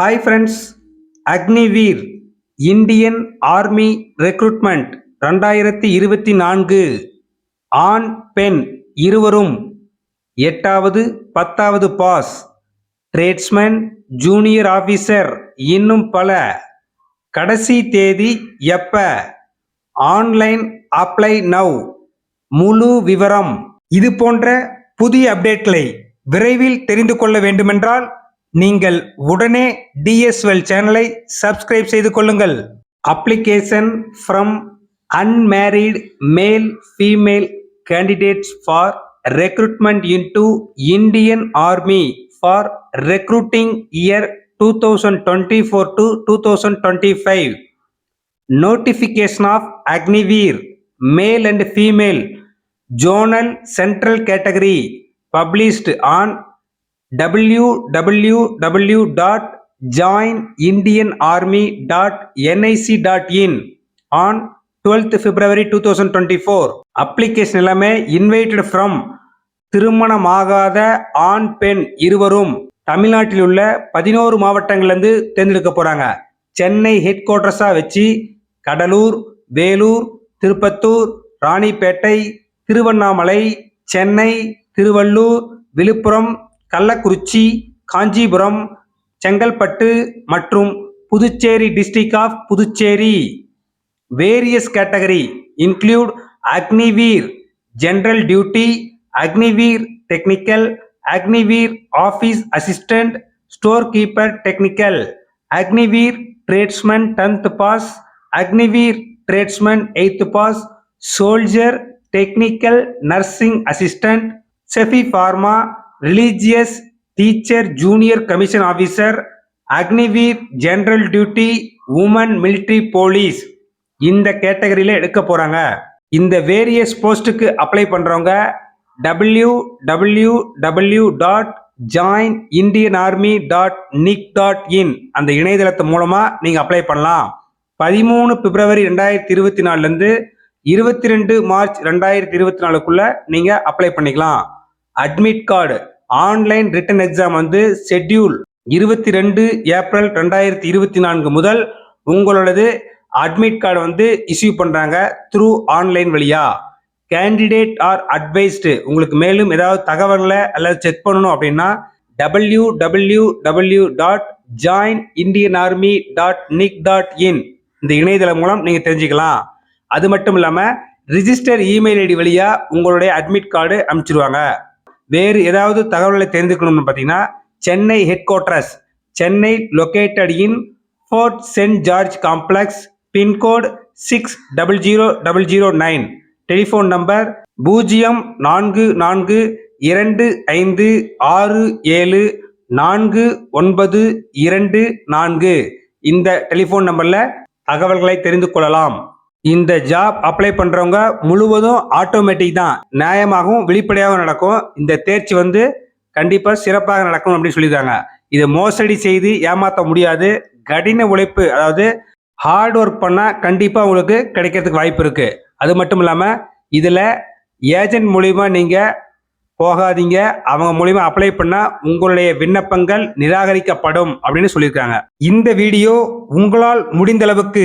Hi friends Agniveer Indian army recruitment ரெண்டாயிரத்தி இருபத்தி நான்கு. ஆண் பெண் இருவரும் எட்டாவது பத்தாவது பாஸ். ட்ரேட்ஸ்மேன் ஜூனியர் ஆஃபீஸர் இன்னும் பல. கடைசி தேதி எப்ப? ஆன்லைன் அப்ளை நவ் முழு விவரம். இது போன்ற புதிய அப்டேட்களை விரைவில் தெரிந்து கொள்ள வேண்டுமென்றால் நீங்கள் உடனே டிஎஸ்எல் சேனலை சப்ஸ்கிரைப் செய்து கொள்ளுங்கள். Application from unmarried male female candidates for recruitment into Indian army for recruiting year two thousand twenty four to two thousand twenty five notification of Agniveer male and female zonal central category published on W W W dot join Indian army dot NIC dot in on twelfth February two thousand twenty four application எல்லாமே invited from திருமணமாகாத ஆண் பெண் இருவரும் தமிழ்நாட்டில் உள்ள பதினோரு மாவட்டங்கள்லேருந்து தேர்ந்தெடுக்க போகிறாங்க சென்னை ஹெட் குவார்டர்ஸாக வச்சு கடலூர் வேலூர் திருப்பத்தூர் ராணிப்பேட்டை திருவண்ணாமலை சென்னை திருவள்ளூர் விழுப்புரம் கள்ளக்குறிச்சி காஞ்சிபுரம் செங்கல்பட்டு மற்றும் Puducherry district of Puducherry. Various category include Agniveer general duty Agniveer technical Agniveer office assistant store keeper technical Agniveer tradesman tenth pass Agniveer tradesman eighth pass soldier technical nursing assistant sepoy pharma religious teacher junior commission officer Agniveer general duty woman military police இந்த கேட்டகரியில் எடுக்க போகிறாங்க இந்த various போஸ்ட்டுக்கு apply பண்ணுறவங்க W W W dot join Indian army dot NIC dot in அந்த இணையதளத்து மூலமாக நீங்கள் அப்ளை பண்ணலாம். பதிமூணு பிப்ரவரி ரெண்டாயிரத்தி இருபத்தி நாலுலேருந்து இருபத்தி ரெண்டு மார்ச் ரெண்டாயிரத்தி இருபத்தி நாலுக்குள்ளே நீங்கள் அப்ளை பண்ணிக்கலாம். Admit card online written exam வந்து ஷெட்யூல் இருபத்தி ரெண்டு ஏப்ரல் ரெண்டாயிரத்தி இருபத்தி நான்கு முதல் உங்களோடது அட்மிட் கார்டு வந்து இஷ்யூ பண்ணுறாங்க த்ரூ ஆன்லைன் வழியா. கேண்டிடேட் ஆர் அட்வைஸ்டு உங்களுக்கு மேலும் ஏதாவது தகவல்களை அல்லது செக் பண்ணணும் அப்படின்னா W W W dot join Indian army dot NIC dot in இந்த இணையதளம் மூலம் நீங்கள் தெரிஞ்சுக்கலாம். அது மட்டும் இல்லாமல் ரிஜிஸ்டர் இமெயில் ஐடி வழியாக உங்களுடைய அட்மிட் கார்டு அனுப்பிச்சிடுவாங்க வேறு ஏதாவது தகவல்களை தெரிந்துக்கணும்னு பார்த்தீங்கன்னா Chennai headquarters Chennai located in Fort Saint George complex pincode six double zero double zero nine telephone number பூஜ்ஜியம் நான்கு நான்கு இரண்டு ஐந்து ஆறு ஏழு நான்கு ஒன்பது இரண்டு நான்கு. இந்த டெலிஃபோன் நம்பரில் தகவல்களை தெரிந்து கொள்ளலாம். இந்த ஜாப் அப்ளை பண்றவங்க முழுவதும் ஆட்டோமேட்டிக் தான். நியாயமாகவும் வெளிப்படையாகவும் நடக்கும். இந்த தேர்ச்சி வந்து கண்டிப்பா சிறப்பாக நடக்கும் அப்படின்னு சொல்லியிருக்காங்க. இதை மோசடி செய்து ஏமாற்ற முடியாது. கடின உழைப்பு அதாவது ஹார்ட் ஒர்க் பண்ணால் கண்டிப்பாக உங்களுக்கு கிடைக்கிறதுக்கு வாய்ப்பு இருக்கு. அது மட்டும் இல்லாமல் இதில் ஏஜென்ட் மூலிமா நீங்கள் போகாதீங்க. அவங்க மூலிமா அப்ளை பண்ணால் உங்களுடைய விண்ணப்பங்கள் நிராகரிக்கப்படும் அப்படின்னு சொல்லியிருக்காங்க. இந்த வீடியோ உங்களால் முடிந்த அளவுக்கு